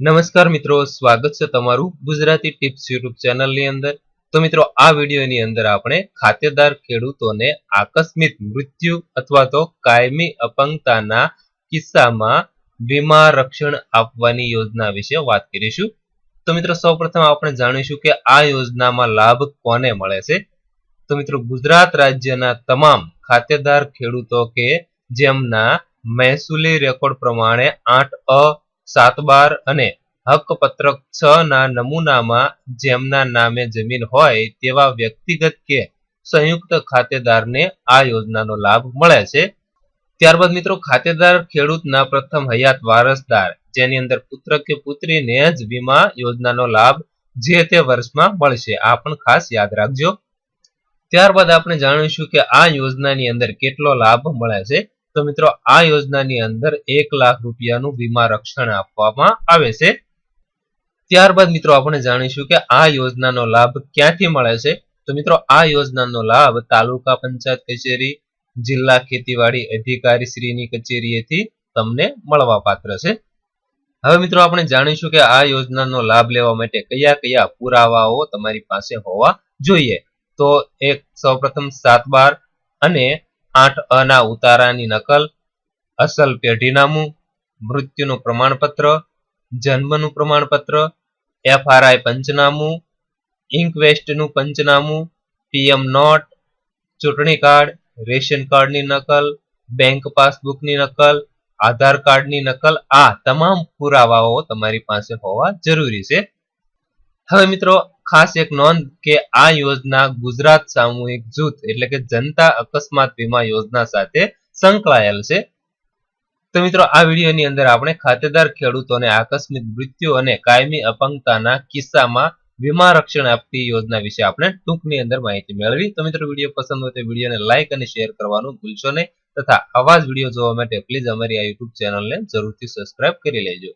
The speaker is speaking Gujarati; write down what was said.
નમસ્કાર મિત્રો, સ્વાગત છે તમારું ગુજરાતી ટિપ્સ યુટ્યુબ ચેનલની અંદર. તો મિત્રો, આ વિડીયોની અંદર આપણે ખાતેદાર ખેડૂતોને આકસ્મિક મૃત્યુ અથવા તો કાયમી અપંગતાના કિસ્સામાં વીમા રક્ષણ આપવાની યોજના વિશે વાત કરીશું. તો મિત્રો, સૌપ્રથમ આપણે જાણીશું કે આ યોજનામાં લાભ કોને મળે છે? તો મિત્રો, ગુજરાત રાજ્યના તમામ ખાતેદાર ખેડૂતો કે જેમના મહેસૂલી રેકોર્ડ પ્રમાણે આઠ અ સાત બાર અને હકપત્રક છ ના નમૂનામાં જેમના નામે જમીન હોય તેવા વ્યક્તિગત કે સંયુક્ત ખાતેદારને આ યોજનાનો લાભ મળે છે. ત્યારબાદ મિત્રો, ખાતેદાર ખેડૂતના પ્રથમ હયાત વારસદાર, જેની અંદર પુત્ર કે પુત્રીને જ વીમા યોજનાનો લાભ જે તે વર્ષમાં મળશે, આ પણ ખાસ યાદ રાખજો. ત્યારબાદ આપણે જાણીશું કે આ યોજનાની અંદર કેટલો લાભ મળે છે. તો મિત્રો, આ યોજનાની અંદર એક લાખ રૂપિયાનું વીમા રક્ષણ આપવામાં આવે છે. ત્યારબાદ મિત્રો, આપણે જાણીશું કે આ યોજનાનો લાભ ક્યાંથી મળે છે. તો મિત્રો, આ યોજનાનો લાભ તાલુકા પંચાયત કચેરી, જિલ્લા ખેતીવાડી અધિકારી શ્રીની કચેરીએથી તમને મળવા પાત્ર છે. હવે મિત્રો, આપણે જાણીશું કે આ યોજનાનો લાભ લેવા માટે કયા કયા પુરાવાઓ તમારી પાસે હોવા જોઈએ. તો એક સૌપ્રથમ સાત બાર અને આઠ અના ઉતારાની નકલ, અસલ પેઢીનામું, મૃત્યુનું પ્રમાણપત્ર, જન્મનું પ્રમાણપત્ર, એફઆરઆઈ પંચનામું, ઇન્કવેસ્ટનું પંચનામું, પીએમ નોટ, ચૂંટણી કાર્ડ, રેશન કાર્ડની નકલ, બેંક પાસબુકની નકલ, આધાર કાર્ડની નકલ, આ તમામ પુરાવાઓ તમારી પાસે હોવા જરૂરી છે. હવે મિત્રો, ખાસ એક નોંધ કે આ યોજના ગુજરાત સામૂહિક જૂથ એટલે કે જનતા અકસ્માત વીમા યોજના સાથે સંકળાયેલ છે. તો મિત્રો, આ વિડીયોની અંદર આપણે ખાતેદાર ખેડૂતોને આકસ્મિક મૃત્યુ અને કાયમી અપંગતાના કિસ્સામાં વીમા રક્ષણ આપતી યોજના વિશે આપણે ટૂંકની અંદર માહિતી મેળવી. તો મિત્રો, વીડિયો પસંદ હોય તો વિડીયોને લાઇક અને શેર કરવાનું ભૂલશો નહીં. તથા આવા જ વીડિયો જોવા માટે પ્લીઝ અમારી આ યુટ્યુબ ચેનલને જરૂરથી સબસ્ક્રાઇબ કરી લેજો.